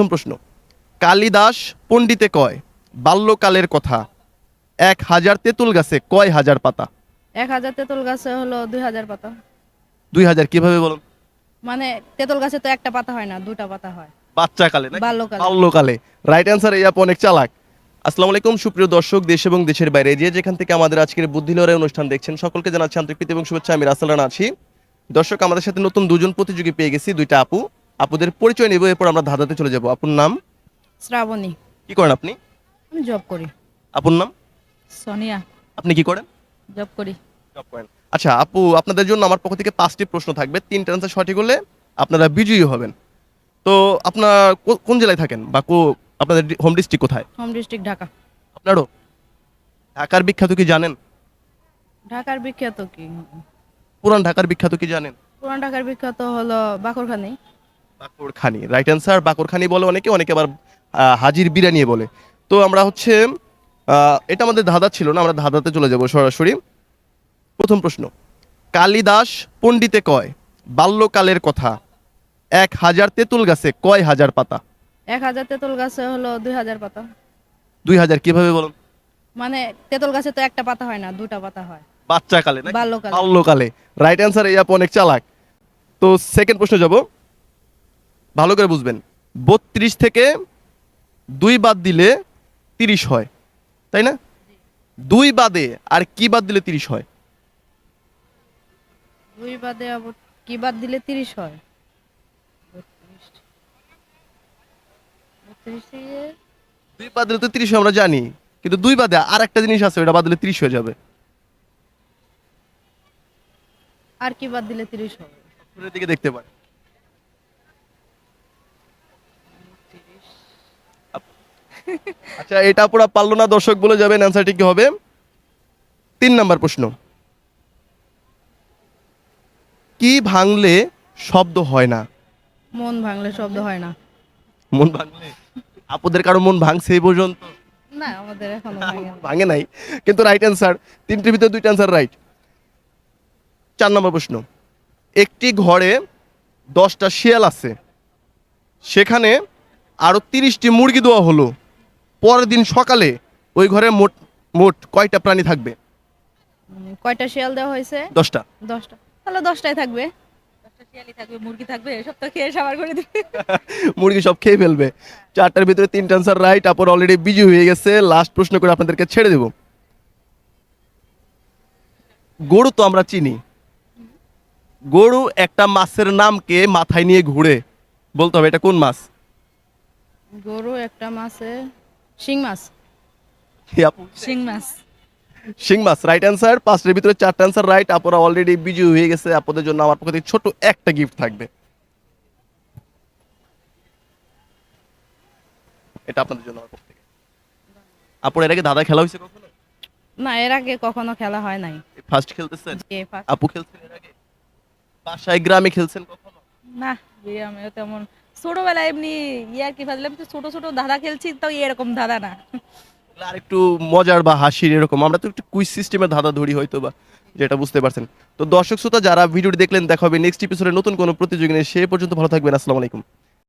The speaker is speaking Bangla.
প্রথম প্রশ্ন কালিদাস পণ্ডিতে কয় বাল্যকালের কথা এক হাজার তেঁতুল গাছে কয় হাজার পাতা? এক হাজার তেঁতুল গাছে হলো দুই হাজার পাতা। দুই হাজার কীভাবে বলুন মানে তেঁতুল গাছে তো একটা পাতা হয় না দুটা পাতা হয়। বাল্যকালে। বাল্যকালে। রাইট অ্যান্সার এই আপু অনেক চালাক। আসসালামু আলাইকুম সুপ্রিয় দর্শক দেশ এবং দেশের বাইরে। যে যেখান থেকে আমাদের আজকের বুদ্ধি লড়াই অনুষ্ঠান দেখছেন সকলকে জানাচ্ছি আন্তরিক প্রীতি এবং শুভেচ্ছা। আমি রাসাল রানা আছি। দর্শক আমাদের সাথে নতুন দুজন প্রতিযোগী পেয়ে গেছি দুইটা আপু। আপুদের পরিচয় নেব এরপর আমরা ধাঁধাতে চলে যাব। আপুর নাম? শ্রাবণী। কি করেন আপনি? আমি জব করি। আপুর নাম? সোনিয়া। আপনি কি করেন? জব করি। জব করেন। আচ্ছা আপু আপনাদের জন্য আমার পক্ষ থেকে পাঁচটি প্রশ্ন থাকবে। তিনটা আনসার সঠিক হলে আপনারা বিজয়ী হবেন। তো আপনার কোন জেলায় থাকেন বা কো- আপনাদের হোম ডিস্ট্রিক্ট কোথায়? Home district Dhaka. আপনারও? ঢাকার বিখ্যাত কি জানেন? ঢাকার বিখ্যাত কি? পুরান ঢাকার বিখ্যাত কি জানেন? পুরান ঢাকার বিখ্যাত হলো বাকরখানি বাকরখানি রাইট অ্যান্সার বাকরখানি বলে অনেকে অনেকে আবার হাজির বিরিয়ানি বলে। তো আমরা হচ্ছে এটা আমাদের ধাঁধা ছিল না আমরা ধাঁধাতে চলে যাব সরাসরি। প্রথম প্রশ্ন কালিদাস পণ্ডিতে কয় বাল্যকালের কথা এক হাজার তেঁতুল গাছে কয় হাজার পাতা? এক হাজার তেঁতুল গাছে হলো দুই হাজার পাতা। দুই হাজার কীভাবে বলুন? মানে তেঁতুল গাছে তো একটা পাতা হয় না দুটা পাতা হয়। বাচ্চা কালে বাল্যকালে। বাল্যকালে। রাইট অ্যান্সার এই অনেক চালাক। তো সেকেন্ড প্রশ্ন যাব। ভালো করে বুঝবেন। বত্রিশ থেকে দুই বাদ দিলে তিরিশ হয় তাই না? দুই বাদে আর কি বাদ দিলে তিরিশ হয়? দুই বাদে আবার কি বাদ দিলে তিরিশ হয়? দুই বাদ দিলে তো তিরিশ আমরা জানি। কিন্তু দুই বাদে আর একটা জিনিস আছে ওটা বাদ দিলে তিরিশ হয়ে যাবে। আর কি বাদ দিলে তিরিশ হবে? দিকে দেখতে পারেন। আচ্ছা এটা পুরো পারল না দর্শক বলে যাবেন অ্যান্সারটি কি হবে? তিন নাম্বার প্রশ্ন। কি ভাঙলে শব্দ হয় না? মন ভাঙলে শব্দ হয় না। মন ভাঙলে? আপুদের কারও মন ভাঙছে এই পর্যন্ত? না আমাদের এখনও ভাঙে ভাঙে নাই। কিন্তু রাইট অ্যান্সার তিনটির ভিতরে দুইটা অ্যান্সার রাইট চার নম্বর প্রশ্ন। একটি ঘরে দশটা শিয়াল আছে। সেখানে আরও তিরিশটি মুরগি দেওয়া হলো। পরের দিন সকালে ওই ঘরে মোট মোট কয়টা প্রাণী থাকবে? কয়টা শিয়াল দেওয়া হয়েছে? দশটা। দশটা। তাহলে দশটাই থাকবে। শিয়ালি থাকবে মুরগি থাকবে সব তো খেয়ে সাবার করে দিবে। মুরগি সব খেয়ে ফেলবে। চারটার ভিতরে তিনটা অ্যান্সার রাইট আপর অলরেডি বিজি হয়ে গেছে। লাস্ট প্রশ্ন করে আপনাদেরকে ছেড়ে দেব। গরু তো আমরা চিনি। গরু একটা মাছের নামকে মাথায় নিয়ে ঘুরে। বলতে হবে এটা কোন মাছ? গরু একটা মাছে শিং মাছ আপু শিং মাছ শিং মাছ রাইট অ্যান্সার পাঁচটার ভিতরে চারটা অ্যান্সার রাইট আপনারা অলরেডি বিজি হয়ে গেছে আপনাদের জন্য আমার পক্ষ থেকে ছোট একটা গিফট থাকবে। এটা আপনাদের জন্য আমার পক্ষ থেকে। আপুর এর আগে দাদা খেলা হয়েছে কখনো? না এর আগে কখনো খেলা হয় নাই। ফার্স্ট খেলতেছেন? আপু খেলছেন এর আগে? বাসায় গ্রামে খেলছেন কখনো? না বিয়ে তেমন ছোটবেলায় এমনি ইয়ার কি ভাবলাম তো ছোট ছোট দাদা খেলছি, তাও এরকম দাদা না। আর একটু মজার বা হাসির এরকম। আমরা তো একটু কুইজ সিস্টেমের ধাঁধা ধরি হয়তো বা, যেটা বুঝতে পারছেন। তো দর্শক, শ্রোতা যারা ভিডিওটি দেখলেন, দেখা হবে নেক্সট এপিসোডে নতুন কোনো প্রতিযোগিতা নিয়ে। সে পর্যন্ত ভালো থাকবেন, আসসালামু আলাইকুম।